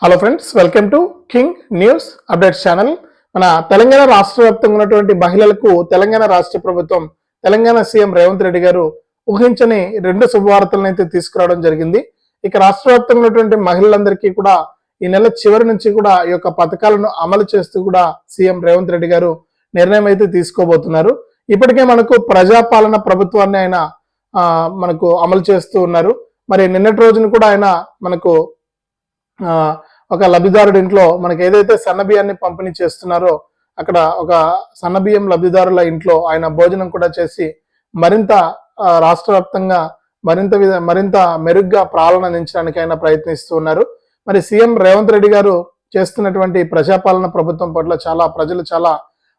Hello friends welcome to King News updates channel మన తెలంగాణ రాష్ట్ర వ్యాప్తంగా ఉన్నటువంటి మహిళలకు తెలంగాణ రాష్ట్ర ప్రభుత్వం తెలంగాణ సీఎం రేవంత్ రెడ్డి గారు ఊహించని రెండు శుభవార్తలను అయితే తీసుకురావడం జరిగింది. ఇక రాష్ట్ర వ్యాప్తంగా ఉన్నటువంటి మహిళలందరికీ కూడా ఈ నెల చివరి నుంచి కూడా ఈ యొక్క పథకాలను అమలు చేస్తూ కూడా సీఎం రేవంత్ రెడ్డి గారు నిర్ణయం అయితే తీసుకోబోతున్నారు. ఇప్పటికే మనకు ప్రజాపాలన ప్రభుత్వాన్ని ఆయన మనకు అమలు చేస్తూ ఉన్నారు. మరి నిన్నటి రోజున కూడా ఆయన మనకు ఒక లబ్ధిదారుడి ఇంట్లో మనకి ఏదైతే సన్నబియ్యాన్ని పంపిణీ చేస్తున్నారో అక్కడ ఒక సన్నబియ్యం లబ్ధిదారుల ఇంట్లో ఆయన భోజనం కూడా చేసి మరింత రాష్ట్ర వ్యాప్తంగా మరింత విధ మరింత మెరుగ్గా పాలన అందించడానికి ఆయన ప్రయత్నిస్తూ ఉన్నారు. మరి సీఎం రేవంత్ రెడ్డి గారు చేస్తున్నటువంటి ప్రజాపాలన ప్రభుత్వం పట్ల చాలా ప్రజలు చాలా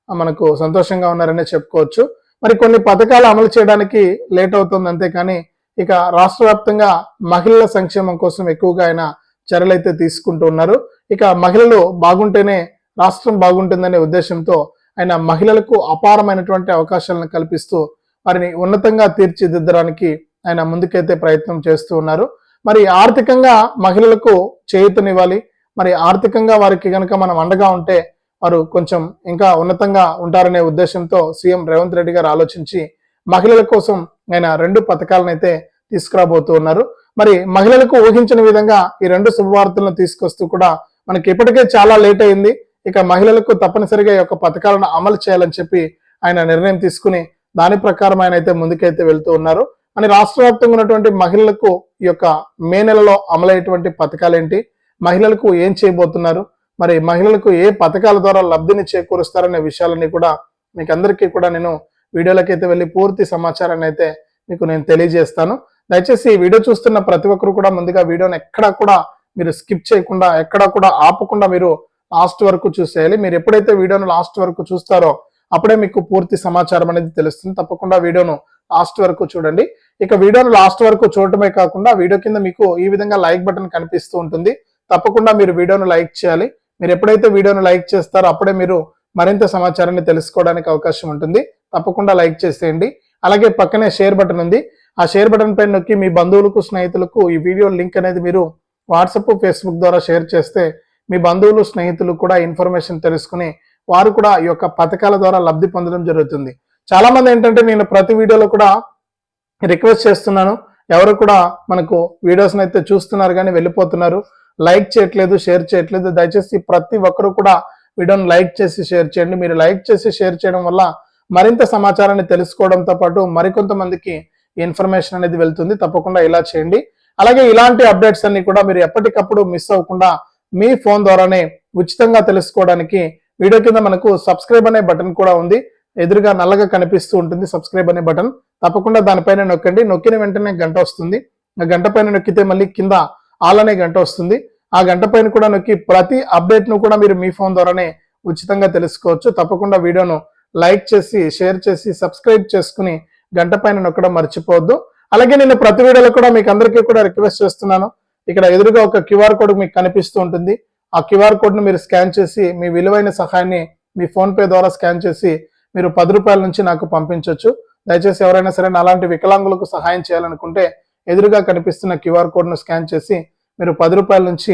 మనకు సంతోషంగా ఉన్నారనే చెప్పుకోవచ్చు. మరి కొన్ని పథకాలు అమలు చేయడానికి లేట్ అవుతుంది అంతేకాని ఇక రాష్ట్ర వ్యాప్తంగా మహిళల సంక్షేమం కోసం ఎక్కువగా ఆయన చర్యలు అయితే తీసుకుంటూ ఉన్నారు. ఇక మహిళలు బాగుంటేనే రాష్ట్రం బాగుంటుందనే ఉద్దేశంతో ఆయన మహిళలకు అపారమైనటువంటి అవకాశాలను కల్పిస్తూ వారిని ఉన్నతంగా తీర్చిదిద్దడానికి ఆయన ముందుకైతే ప్రయత్నం చేస్తూ ఉన్నారు. మరి ఆర్థికంగా మహిళలకు చేయూతనివ్వాలి. మరి ఆర్థికంగా వారికి కనుక మనం అండగా ఉంటే వారు కొంచెం ఇంకా ఉన్నతంగా ఉంటారనే ఉద్దేశంతో సీఎం రేవంత్ రెడ్డి గారు ఆలోచించి మహిళల కోసం ఆయన రెండు పథకాలను అయితే తీసుకురాబోతూ ఉన్నారు. మరి మహిళలకు ఊహించిన విధంగా ఈ రెండు శుభవార్తలను తీసుకొస్తూ కూడా మనకి ఇప్పటికే చాలా లేట్ అయింది. ఇక మహిళలకు తప్పనిసరిగా ఈ యొక్క పథకాలను అమలు చేయాలని చెప్పి ఆయన నిర్ణయం తీసుకుని దాని ప్రకారం ఆయన అయితే ముందుకైతే వెళ్తూ ఉన్నారు. అని రాష్ట్ర వ్యాప్తంగా ఉన్నటువంటి మహిళలకు ఈ యొక్క మే నెలలో అమలయ్యేటువంటి పథకాలు ఏంటి మహిళలకు ఏం చేయబోతున్నారు? మరి మహిళలకు ఏ పథకాల ద్వారా లబ్ధిని చేకూరుస్తారనే విషయాలన్నీ కూడా మీకు అందరికీ కూడా నేను వీడియోలకైతే వెళ్ళి పూర్తి సమాచారాన్ని అయితే మీకు నేను తెలియజేస్తాను. దయచేసి ఈ వీడియో చూస్తున్న ప్రతి ఒక్కరు కూడా ముందుగా వీడియోని ఎక్కడా కూడా మీరు స్కిప్ చేయకుండా ఎక్కడా కూడా ఆపకుండా మీరు లాస్ట్ వరకు చూసేయాలి. మీరు ఎప్పుడైతే వీడియోను లాస్ట్ వరకు చూస్తారో అప్పుడే మీకు పూర్తి సమాచారం అనేది తెలుస్తుంది. తప్పకుండా వీడియోను లాస్ట్ వరకు చూడండి. ఇక వీడియోను లాస్ట్ వరకు చూడటమే కాకుండా వీడియో కింద మీకు ఈ విధంగా లైక్ బటన్ కనిపిస్తూ ఉంటుంది. తప్పకుండా మీరు వీడియోను లైక్ చేయాలి. మీరు ఎప్పుడైతే వీడియోను లైక్ చేస్తారో అప్పుడే మీరు మరింత సమాచారాన్ని తెలుసుకోవడానికి అవకాశం ఉంటుంది. తప్పకుండా లైక్ చేసేయండి. అలాగే పక్కనే షేర్ బటన్ ఉంది. ఆ షేర్ బటన్ పైన నొక్కి మీ బంధువులకు స్నేహితులకు ఈ వీడియో లింక్ అనేది మీరు వాట్సాప్ ఫేస్బుక్ ద్వారా షేర్ చేస్తే మీ బంధువులు స్నేహితులు కూడా ఇన్ఫర్మేషన్ తెలుసుకుని వారు కూడా ఈ యొక్క పథకాల ద్వారా లబ్ధి పొందడం జరుగుతుంది. చాలా మంది ఏంటంటే నేను ప్రతి వీడియోలో కూడా రిక్వెస్ట్ చేస్తున్నాను. ఎవరు కూడా మనకు వీడియోస్ని అయితే చూస్తున్నారు కానీ వెళ్ళిపోతున్నారు. లైక్ చేయట్లేదు షేర్ చేయట్లేదు. దయచేసి ప్రతి ఒక్కరు కూడా వీడియోని లైక్ చేసి షేర్ చేయండి. మీరు లైక్ చేసి షేర్ చేయడం వల్ల మరింత సమాచారాన్ని తెలుసుకోవడంతో పాటు మరికొంతమందికి ఇన్ఫర్మేషన్ అనేది వెళ్తుంది. తప్పకుండా ఇలా చేయండి. అలాగే ఇలాంటి అప్డేట్స్ అన్ని కూడా మీరు ఎప్పటికప్పుడు మిస్ అవ్వకుండా మీ ఫోన్ ద్వారానే ఉచితంగా తెలుసుకోవడానికి వీడియో కింద మనకు సబ్స్క్రైబ్ అనే బటన్ కూడా ఉంది. ఎదురుగా నల్లగా కనిపిస్తూ ఉంటుంది సబ్స్క్రైబ్ అనే బటన్. తప్పకుండా దానిపైన నొక్కండి. నొక్కిన వెంటనే గంట వస్తుంది. ఆ గంట పైన నొక్కితే మళ్ళీ కింద ఆల్ అనే గంట వస్తుంది. ఆ గంట పైన కూడా నొక్కి ప్రతి అప్డేట్ను కూడా మీరు మీ ఫోన్ ద్వారానే ఉచితంగా తెలుసుకోవచ్చు. తప్పకుండా వీడియోను లైక్ చేసి షేర్ చేసి సబ్స్క్రైబ్ చేసుకుని గంట పైన నొక్కడం మర్చిపోవద్దు. అలాగే నేను ప్రతి వీడియోలో కూడా మీకు అందరికీ కూడా రిక్వెస్ట్ చేస్తున్నాను. ఇక్కడ ఎదురుగా ఒక క్యూఆర్ కోడ్ మీకు కనిపిస్తూ ఉంటుంది. ఆ క్యూఆర్ కోడ్ను మీరు స్కాన్ చేసి మీ విలువైన సహాయాన్ని మీ ఫోన్ పే ద్వారా స్కాన్ చేసి మీరు పది రూపాయల నుంచి నాకు పంపించవచ్చు దయచేసి ఎవరైనా సరే అలాంటి వికలాంగులకు సహాయం చేయాలనుకుంటే ఎదురుగా కనిపిస్తున్న క్యూఆర్ కోడ్ను స్కాన్ చేసి మీరు పది రూపాయల నుంచి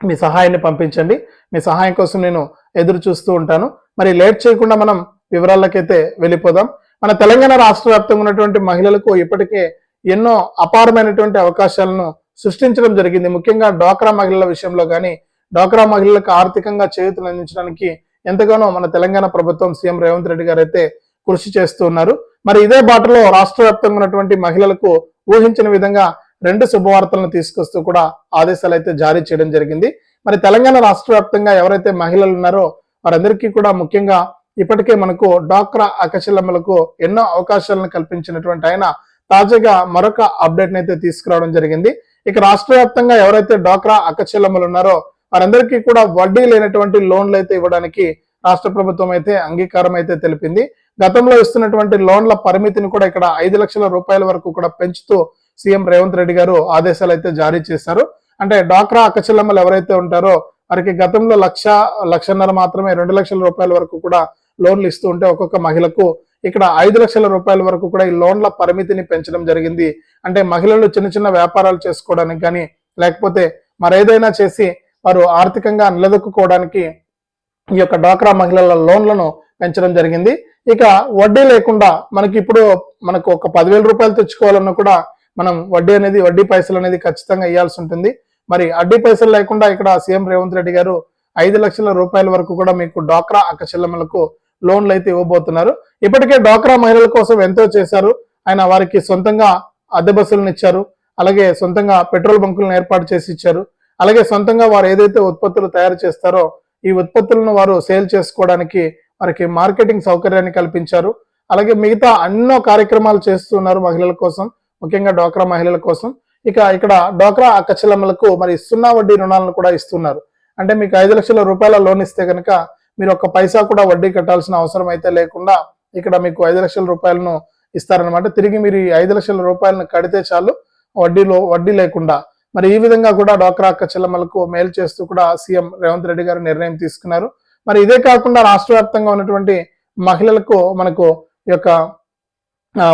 మీ సహాయాన్ని పంపించండి. మీ సహాయం కోసం నేను ఎదురు చూస్తూ ఉంటాను. మరి లేట్ చేయకుండా మనం వివరాలకైతే వెళ్ళిపోదాం. మన తెలంగాణ రాష్ట్ర వ్యాప్తంగా ఉన్నటువంటి మహిళలకు ఇప్పటికే ఎన్నో అపారమైనటువంటి అవకాశాలను సృష్టించడం జరిగింది. ముఖ్యంగా డ్వాక్రా మహిళల విషయంలో కానీ డ్వాక్రా మహిళలకు ఆర్థికంగా చేయూతలు అందించడానికి ఎంతగానో మన తెలంగాణ ప్రభుత్వం సీఎం రేవంత్ రెడ్డి గారు అయితే కృషి చేస్తూ ఉన్నారు. మరి ఇదే బాటలో రాష్ట్ర వ్యాప్తంగా ఉన్నటువంటి మహిళలకు ఊహించిన విధంగా రెండు శుభవార్తలను తీసుకొస్తూ కూడా ఆదేశాలు అయితే జారీ చేయడం జరిగింది. మరి తెలంగాణ రాష్ట్ర వ్యాప్తంగా ఎవరైతే మహిళలు ఉన్నారో వారందరికీ కూడా ముఖ్యంగా ఇప్పటికే మనకు డాక్రా అకశలమ్మలకు ఎన్నో అవకాశాలను కల్పించినటువంటి ఆయన తాజాగా మరొక అప్డేట్ అయితే తీసుకురావడం జరిగింది. ఇక రాష్ట్ర వ్యాప్తంగా ఎవరైతే డాక్రా అక్కచెల్లమ్మలు ఉన్నారో వారందరికీ కూడా వడ్డీ లేనటువంటి లోన్లు అయితే ఇవ్వడానికి రాష్ట్ర ప్రభుత్వం అయితే అంగీకారం అయితే తెలిపింది. గతంలో ఇస్తున్నటువంటి లోన్ల పరిమితిని కూడా ఇక్కడ ఐదు లక్షల రూపాయల వరకు కూడా పెంచుతూ సీఎం రేవంత్ రెడ్డి గారు ఆదేశాలు అయితే జారీ చేశారు. అంటే డాక్రా అక్కచెల్లమ్మలు ఎవరైతే ఉంటారో వారికి గతంలో లక్ష లక్షన్నర మాత్రమే రెండు లక్షల రూపాయల వరకు కూడా లోన్లు ఇస్తూ ఉంటే ఒక్కొక్క మహిళకు ఇక్కడ ఐదు లక్షల రూపాయల వరకు కూడా ఈ లోన్ల పరిమితిని పెంచడం జరిగింది. అంటే మహిళలు చిన్న చిన్న వ్యాపారాలు చేసుకోవడానికి కానీ లేకపోతే మరేదైనా చేసి వారు ఆర్థికంగా నిలదొక్కుకోవడానికి ఈ యొక్క డ్వాక్రా మహిళల లోన్లను పెంచడం జరిగింది. ఇక వడ్డీ లేకుండా మనకి ఇప్పుడు మనకు ఒక పదివేల రూపాయలు తెచ్చుకోవాలన్నా కూడా మనం వడ్డీ అనేది వడ్డీ పైసలు అనేది ఖచ్చితంగా ఇవ్వాల్సి ఉంటుంది. మరి వడ్డీ పైసలు లేకుండా ఇక్కడ సీఎం రేవంత్ రెడ్డి గారు ఐదు లక్షల రూపాయల వరకు కూడా మీకు డ్వాక్రా అక్క చెల్లెమ్మలకు లోన్లు అయితే ఇవ్వబోతున్నారు. ఇప్పటికే డ్వాక్రా మహిళల కోసం ఎంతో చేశారు. ఆయన వారికి సొంతంగా అద్దె బస్సులను ఇచ్చారు. అలాగే సొంతంగా పెట్రోల్ బంకులను ఏర్పాటు చేసి ఇచ్చారు. అలాగే సొంతంగా వారు ఏదైతే ఉత్పత్తులు తయారు చేస్తారో ఈ ఉత్పత్తులను వారు సేల్ చేసుకోవడానికి వారికి మార్కెటింగ్ సౌకర్యాన్ని కల్పించారు. అలాగే మిగతా ఎన్నో కార్యక్రమాలు చేస్తున్నారు మహిళల కోసం ముఖ్యంగా డోక్రా మహిళల కోసం. ఇక ఇక్కడ డోక్రా అక్కచెల్లమ్మలకు మరి సున్నా వడ్డీ రుణాలను కూడా ఇస్తున్నారు. అంటే మీకు ఐదు లక్షల రూపాయల లోన్ ఇస్తే కనుక మీరు ఒక పైసా కూడా వడ్డీ కట్టాల్సిన అవసరం అయితే లేకుండా ఇక్కడ మీకు ఐదు లక్షల రూపాయలను ఇస్తారనమాట తిరిగి మీరు ఈ ఐదు లక్షల రూపాయలను కడితే చాలు వడ్డీలో వడ్డీ లేకుండా. మరి ఈ విధంగా కూడా డోక్రా అక్క చెల్లెమ్మలకు మేలు చేస్తూ కూడా సీఎం రేవంత్ రెడ్డి గారు నిర్ణయం తీసుకున్నారు. మరి ఇదే కాకుండా రాష్ట్ర వ్యాప్తంగా ఉన్నటువంటి మహిళలకు మనకు ఈ యొక్క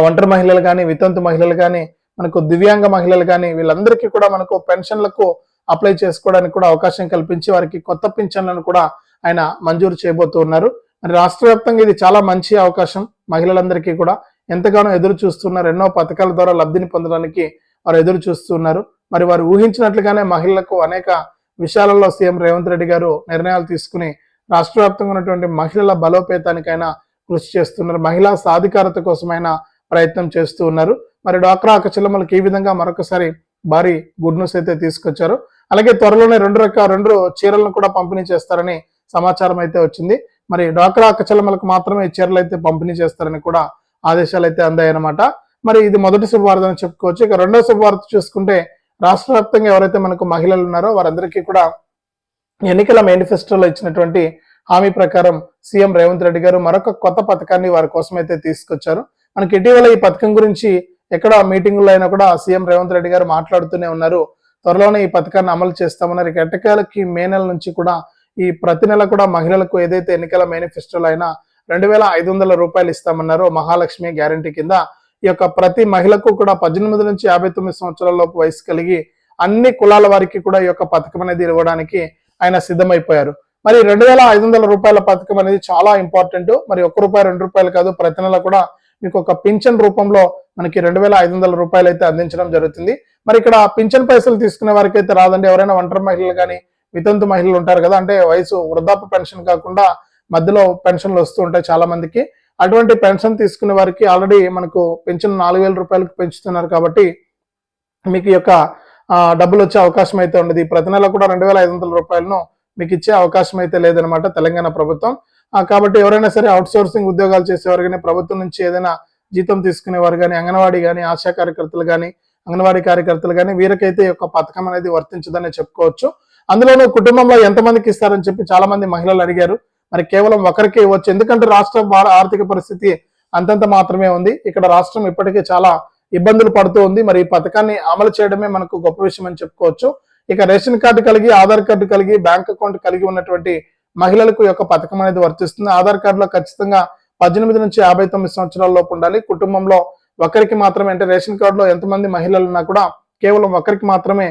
ఒంటరి మహిళలు కానీ వితంతు మహిళలు కానీ మనకు దివ్యాంగ మహిళలు కానీ వీళ్ళందరికీ కూడా మనకు పెన్షన్లకు అప్లై చేసుకోవడానికి కూడా అవకాశం కల్పించి వారికి కొత్త పింఛన్లను కూడా ఆయన మంజూరు చేయబోతూ ఉన్నారు. మరి రాష్ట్ర వ్యాప్తంగా ఇది చాలా మంచి అవకాశం. మహిళలందరికీ కూడా ఎంతగానో ఎదురు చూస్తున్నారు. ఎన్నో పథకాల ద్వారా లబ్ధిని పొందడానికి వారు ఎదురు చూస్తున్నారు మరి వారు ఊహించినట్లుగానే మహిళలకు అనేక విషయాలలో సీఎం రేవంత్ రెడ్డి గారు నిర్ణయాలు తీసుకుని రాష్ట్ర వ్యాప్తంగా ఉన్నటువంటి మహిళల బలోపేతానికైనా కృషి చేస్తున్నారు. మహిళా సాధికారత కోసమైన ప్రయత్నం చేస్తూ ఉన్నారు. మరి డాక్రా అక్కచెల్లెమ్మలకు ఈ విధంగా మరొకసారి భారీ గుడ్ న్యూస్ అయితే తీసుకొచ్చారు. అలాగే త్వరలోనే రెండు రకాల రెండు చీరలను కూడా పంపిణీ చేస్తారని సమాచారం అయితే వచ్చింది. మరి డ్వాక్రా అక్కచెల్లెమ్మలకు మాత్రమే ఈ చీరలు అయితే పంపిణీ చేస్తారని కూడా ఆదేశాలు అయితే అందాయన్నమాట. మరి ఇది మొదటి శుభవార్త అని చెప్పుకోవచ్చు. ఇక రెండో శుభవార్త చూసుకుంటే రాష్ట్ర వ్యాప్తంగా ఎవరైతే మనకు మహిళలు ఉన్నారో వారందరికీ కూడా ఎన్నికల మేనిఫెస్టోలో ఇచ్చినటువంటి హామీ ప్రకారం సీఎం రేవంత్ రెడ్డి గారు మరొక కొత్త పథకాన్ని వారి కోసం అయితే తీసుకొచ్చారు. మనకి ఇటీవల ఈ పథకం గురించి ఎక్కడ మీటింగుల్లో అయినా కూడా సీఎం రేవంత్ రెడ్డి గారు మాట్లాడుతూనే ఉన్నారు. త్వరలోనే ఈ పథకాన్ని అమలు చేస్తామన్నారు. ఇక ఎట్టకాలకి మే నెల నుంచి కూడా ఈ ప్రతి నెల కూడా మహిళలకు ఏదైతే ఎన్నికల మేనిఫెస్టోలు అయినా రెండు వేల ఐదు వందల రూపాయలు ఇస్తామన్నారో మహాలక్ష్మి గ్యారంటీ కింద ఈ యొక్క ప్రతి మహిళకు కూడా పద్దెనిమిది నుంచి యాభై తొమ్మిది సంవత్సరాల లోపు వయసు కలిగి అన్ని కులాల వారికి కూడా ఈ యొక్క పథకం అనేది ఇవ్వడానికి ఆయన సిద్ధమైపోయారు. మరి రెండు వేల ఐదు వందల రూపాయల పథకం అనేది చాలా ఇంపార్టెంట్. మరి ఒక్క రూపాయి రెండు రూపాయలు కాదు ప్రతి నెల కూడా మీకు ఒక పింఛన్ రూపంలో మనకి రెండు వేల ఐదు వందల రూపాయలు అయితే అందించడం జరుగుతుంది. మరి ఇక్కడ పింఛన్ పైసలు తీసుకునే వారికి అయితే రాదండి. ఎవరైనా ఒంటరి మహిళలు కానీ వితంతు మహిళలు ఉంటారు కదా అంటే వయసు వృద్ధాప్య పెన్షన్ కాకుండా మధ్యలో పెన్షన్లు వస్తూ ఉంటాయి చాలా మందికి. అటువంటి పెన్షన్ తీసుకునే వారికి ఆల్రెడీ మనకు పెన్షన్ నాలుగు వేల రూపాయలకు పెంచుతున్నారు కాబట్టి మీకు యొక్క డబ్బులు వచ్చే అవకాశం అయితే ఉండదు. ప్రతి నెల కూడా రెండు వేల ఐదు వందల రూపాయలను మీకు ఇచ్చే అవకాశం అయితే లేదనమాట తెలంగాణ ప్రభుత్వం. కాబట్టి ఎవరైనా సరే అవుట్ సోర్సింగ్ ఉద్యోగాలు చేసేవారు కానీ ప్రభుత్వం నుంచి ఏదైనా జీతం తీసుకునేవారు కానీ అంగన్వాడీ కానీ ఆశా కార్యకర్తలు కానీ అంగన్వాడీ కార్యకర్తలు కానీ వీరికైతే యొక్క పథకం అనేది వర్తించదని చెప్పుకోవచ్చు. అందులోనూ కుటుంబంలో ఎంతమందికి ఇస్తారని చెప్పి చాలా మంది మహిళలు అడిగారు. మరి కేవలం ఒకరికే ఇవ్వచ్చు. ఎందుకంటే రాష్ట్ర ఆర్థిక పరిస్థితి అంతంత మాత్రమే ఉంది. ఇక్కడ రాష్ట్రం ఇప్పటికే చాలా ఇబ్బందులు పడుతూ ఉంది. మరి ఈ పథకాన్ని అమలు చేయడమే మనకు గొప్ప విషయం అని చెప్పుకోవచ్చు. ఇక రేషన్ కార్డు కలిగి ఆధార్ కార్డు కలిగి బ్యాంక్ అకౌంట్ కలిగి ఉన్నటువంటి మహిళలకు యొక్క పథకం అనేది వర్తిస్తుంది. ఆధార్ కార్డులో ఖచ్చితంగా పద్దెనిమిది నుంచి యాభై తొమ్మిది సంవత్సరాల లోపు ఉండాలి. కుటుంబంలో ఒకరికి మాత్రమే అంటే రేషన్ కార్డులో ఎంతమంది మహిళలు ఉన్నా కూడా కేవలం ఒకరికి మాత్రమే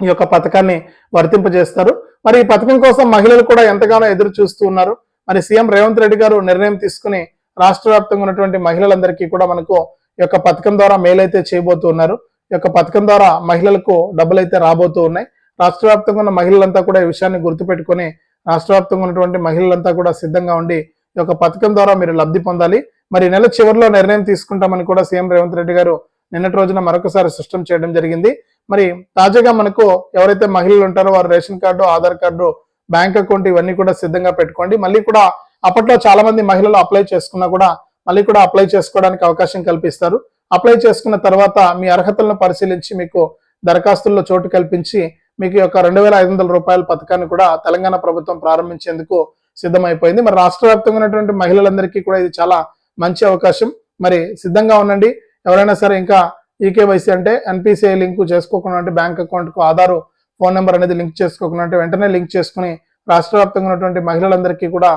ఈ యొక్క పథకాన్ని వర్తింపజేస్తారు. మరి ఈ పథకం కోసం మహిళలు కూడా ఎంతగానో ఎదురు చూస్తూ ఉన్నారు. మరి సీఎం రేవంత్ రెడ్డి గారు నిర్ణయం తీసుకుని రాష్ట్ర వ్యాప్తంగా ఉన్నటువంటి మహిళలందరికీ కూడా మనకు ఈ యొక్క పథకం ద్వారా మేలైతే చేయబోతూ ఉన్నారు. ఈ యొక్క పథకం ద్వారా మహిళలకు డబ్బులు అయితే రాబోతూ ఉన్నాయి. రాష్ట్ర వ్యాప్తంగా ఉన్న మహిళలంతా కూడా ఈ విషయాన్ని గుర్తుపెట్టుకొని రాష్ట్ర వ్యాప్తంగా ఉన్నటువంటి మహిళలంతా కూడా సిద్ధంగా ఉండి ఈ యొక్క పథకం ద్వారా మీరు లబ్ధి పొందాలి. మరి నెల చివరిలో నిర్ణయం తీసుకుంటామని కూడా సీఎం రేవంత్ రెడ్డి గారు నిన్నటి రోజున మరొకసారి సిస్టమ్ చేయడం జరిగింది. మరి తాజాగా మనకు ఎవరైతే మహిళలు ఉంటారో వారు ration card Aadhaar card bank account ఇవన్నీ కూడా సిద్ధంగా పెట్టుకోండి. మళ్ళీ కూడా అప్పట్లో చాలా మంది మహిళలు అప్లై చేసుకున్నా కూడా మళ్ళీ కూడా అప్లై చేసుకోవడానికి అవకాశం కల్పిస్తారు. అప్లై చేసుకున్న తర్వాత మీ అర్హతలను పరిశీలించి మీకు దరఖాస్తుల్లో చోటు కల్పించి మీకు యొక్క రెండు వేల ఐదు వందల రూపాయల పథకాన్ని కూడా తెలంగాణ ప్రభుత్వం ప్రారంభించేందుకు సిద్ధమైపోయింది. మరి రాష్ట్ర వ్యాప్తంగా ఉన్నటువంటి మహిళలందరికీ కూడా ఇది చాలా మంచి అవకాశం. మరి సిద్ధంగా ఉండండి. ఎవరైనా సరే ఇంకా ఈకేవైసీ అంటే ఎన్పిసిఐ లింక్ చేసుకోకుండా అంటే బ్యాంక్ అకౌంట్కు ఆధార్ ఫోన్ నెంబర్ అనేది లింక్ చేసుకోకుండా అంటే వెంటనే లింక్ చేసుకుని రాష్ట్ర వ్యాప్తంగా ఉన్నటువంటి మహిళలందరికీ కూడా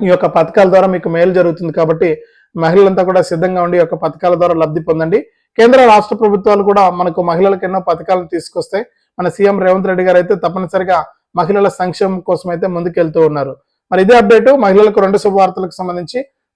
ఈ యొక్క పథకాల ద్వారా మీకు మేలు జరుగుతుంది కాబట్టి మహిళలంతా కూడా సిద్ధంగా ఉండి ఈ యొక్క పథకాల ద్వారా లబ్ధి పొందండి. కేంద్ర రాష్ట్ర ప్రభుత్వాలు కూడా మనకు మహిళలకు ఎన్నో పథకాలను తీసుకొస్తాయి. మన సీఎం రేవంత్ రెడ్డి గారు అయితే తప్పనిసరిగా మహిళల సంక్షేమం కోసం అయితే ముందుకెళ్తూ ఉన్నారు. మరి ఇదే అప్డేటు మహిళలకు రెండు శుభవార్తలకు సంబంధించి